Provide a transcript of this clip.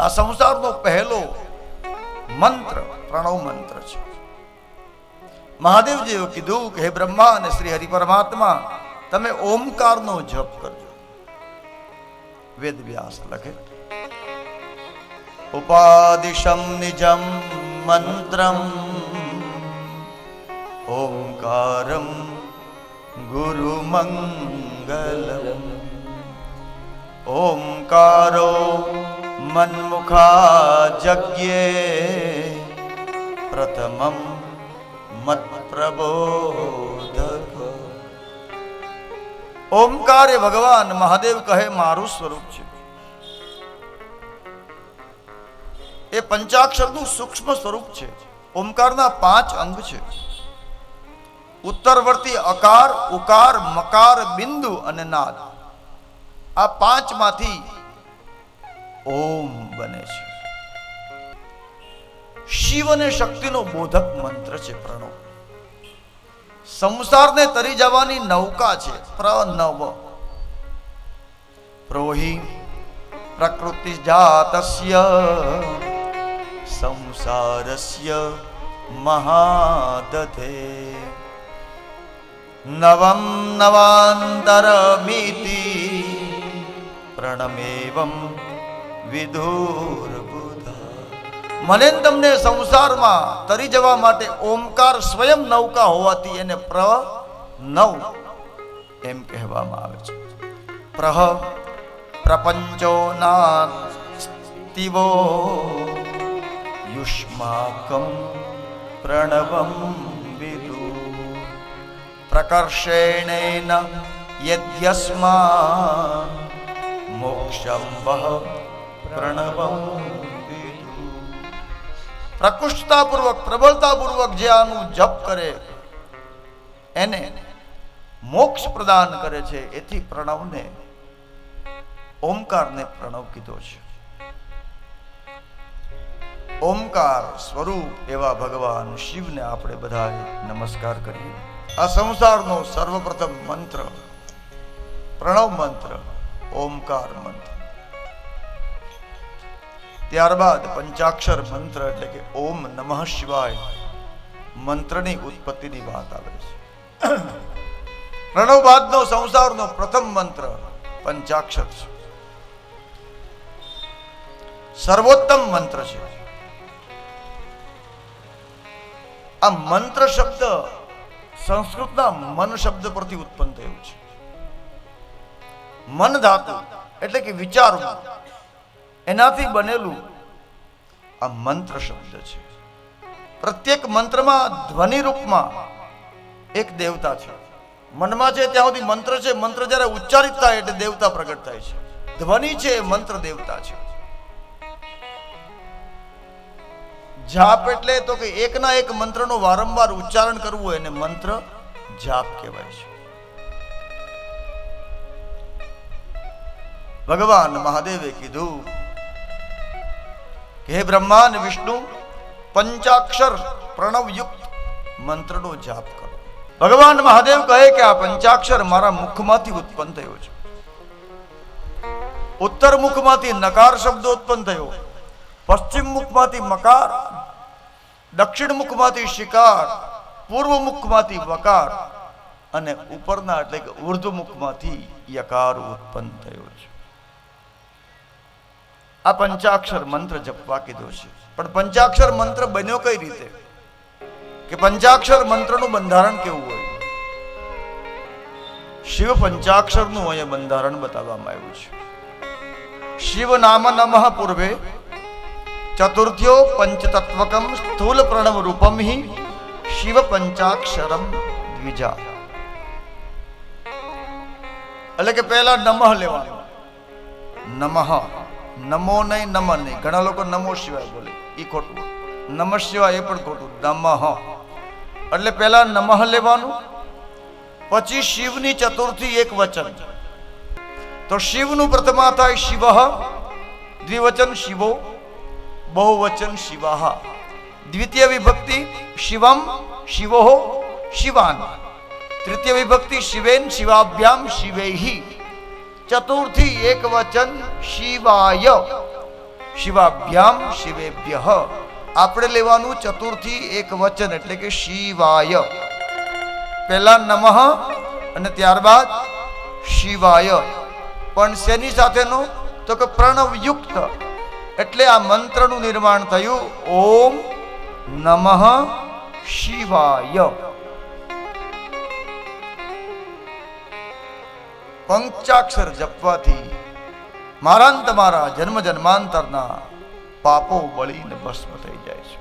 આ સંસારનો પહેલો મંત્ર પ્રણવ મંત્ર છે મહાદેવજીએ કીધું કે હે બ્રહ્મા અને શ્રી હરિ પરમાત્મા તમે ઓમકારનો જપ કરજો વેદ વ્યાસ લખે ઉપાદિશમ નિજમ મંત્રમ ઓમકારમ ગુરુમંગલમ ઓમકારો મન્મુખા જગ્યે મત પ્રબોધક ઓમકાર એ ભગવાન મહાદેવ કહે, મારું સ્વરૂપ છે. એ પંચાક્ષરનું સૂક્ષ્મ સ્વરૂપ છે. ઓમકારના પાંચ અંગ છે. ઉત્તરવર્તી અકાર, ઉકાર, મકાર, બિંદુ અને નાદ. આ પાંચમાંથી ઓમ બને છે. શિવ અને શક્તિનો બોધક મંત્ર છે પ્રણવ. સંસારને તરી જવાની નૌકા છે પ્રનવ પ્રોહી પ્રકૃતિ જાતસ્ય, સંસારસ્ય મહાદધે. નવમ નવાંતરમિતિ પ્રણમેવમ વિદુર્બુધા મને તમને સંસારમાં તરી જવા માટે ઓમકાર સ્વયં નૌકા હોવાથી એને પ્ર નવ એમ કહેવામાં આવે છે. પ્રહ પ્રપંચો નાસ્તિવો યુષ્માકમ પ્રણવમ વિદુ. પ્રકર્ષેણેન યદ્યસ્મા મોક્ષમ પ્રણવમ પ્રબળતાપૂર્વક જે આનું જપ કરે, એને મોક્ષ પ્રદાન કરે છે, એથી પ્રણવને, ઓમકારને પ્રણવ કીધો છે. ઓમકાર સ્વરૂપ એવા ભગવાન શિવને આપણે બધા નમસ્કાર કરીએ. આ સંસારનો સર્વપ્રથમ મંત્ર, પ્રણવ મંત્ર, ઓમકાર મંત્ર. ત્યારબાદ પંચાક્ષર મંત્ર એટલે કે ઓમ નમઃ શિવાય મંત્રની ઉત્પત્તિની વાત આવે છે. પ્રણવબાદનો સંસારનો પ્રથમ મંત્ર પંચાક્ષર છે. સર્વોત્તમ મંત્ર છે. આ મંત્ર શબ્દ સંસ્કૃતના મન શબ્દ પરથી ઉત્પન્ન થયું છે. મન ધાતુ એટલે કે વિચારવું એનાથી બનેલું આ મંત્ર શબ્દ છે. પ્રત્યેક મંત્રમાં ધ્વનિ રૂપમાં એક દેવતા છે. મનમાં છે ત્યાં સુધી મંત્ર છે, મંત્ર જ્યારે ઉચ્ચારિત થાય એટલે દેવતા પ્રગટ થાય છે. ધ્વનિ છે એ મંત્ર દેવતા છે. જાપ એટલે તો કે એકના એક મંત્રનો વારંવાર ઉચ્ચારણ કરવું એને મંત્ર જાપ કહેવાય છે. ભગવાન મહાદેવે કીધું હે બ્રહ્માન વિષ્ણુ, પંચાક્ષર પ્રણવયુક્ત મંત્રનો જાપ કરો. ભગવાન મહાદેવ કહે કે આ પંચાક્ષર મારા મુખમાંથી ઉત્પન્ન થયો છે. ઉત્તર મુખમાંથી નકાર શબ્દ ઉત્પન્ન થયો. પશ્ચિમ મુખમાંથી મકાર, દક્ષિણ મુખમાંથી શિકાર, પૂર્વ મુખમાંથી વકાર અને ઉપરના એટલે કે ઉર્ધ્વ મુખમાંથી યકાર ઉત્પન્ન થયો છે. આ પંચાક્ષર મંત્ર જપવા કીધો છે. પણ પંચાક્ષર મંત્ર બન્યો કઈ રીતે? કે પંચાક્ષર મંત્રનું બંધારણ કેવું હોય? શિવ પંચાક્ષરનું અહીંયા બંધારણ બતાવવામાં આવ્યું છે. શિવ નામ નમઃ પૂર્વે ચતુર્થ્યો પંચતત્વકમ સ્થૂલ પ્રણવ રૂપમ હિ શિવ પંચાક્ષરમ દ્વિજા. એટલે કે પહેલા નમઃ લેવાનું. નમઃ. નમો નહીં, નમ નહીં. ઘણા લોકો નમો શિવાય બોલે. એ ખોટું નમ શિવાય એ પણ ખોટું. નમઃ. એટલે પહેલા નમઃ લેવાનું, પછી શિવની ચતુર્થી એક વચન. તો શિવનું પ્રથમા થાય શિવ, દ્વિવચન શિવો, બહુવચન શિવાહ. દ્વિતીય વિભક્તિ શિવમ શિવો શિવાન. તૃતીય વિભક્તિ શિવેન શિવાભ્યામ શિવૈહી. ચતુર્થી એક વચન શિવાય. શિવાભ્યામ શિવેભ્ય. આપણે લેવાનું ચતુર્થી એક વચન એટલે કે શિવાય. પહેલા નમઃ અને ત્યારબાદ શિવાય. પણ શેની સાથેનું? તો કે પ્રણવયુક્ત. એટલે આ મંત્રનું નિર્માણ થયું ઓમ નમઃ શિવાય. પંચાક્ષર જપવાથી મારા તમારા જન્મ જન્માંતરના પાપો બળીને ભસ્મ થઈ જાય છે.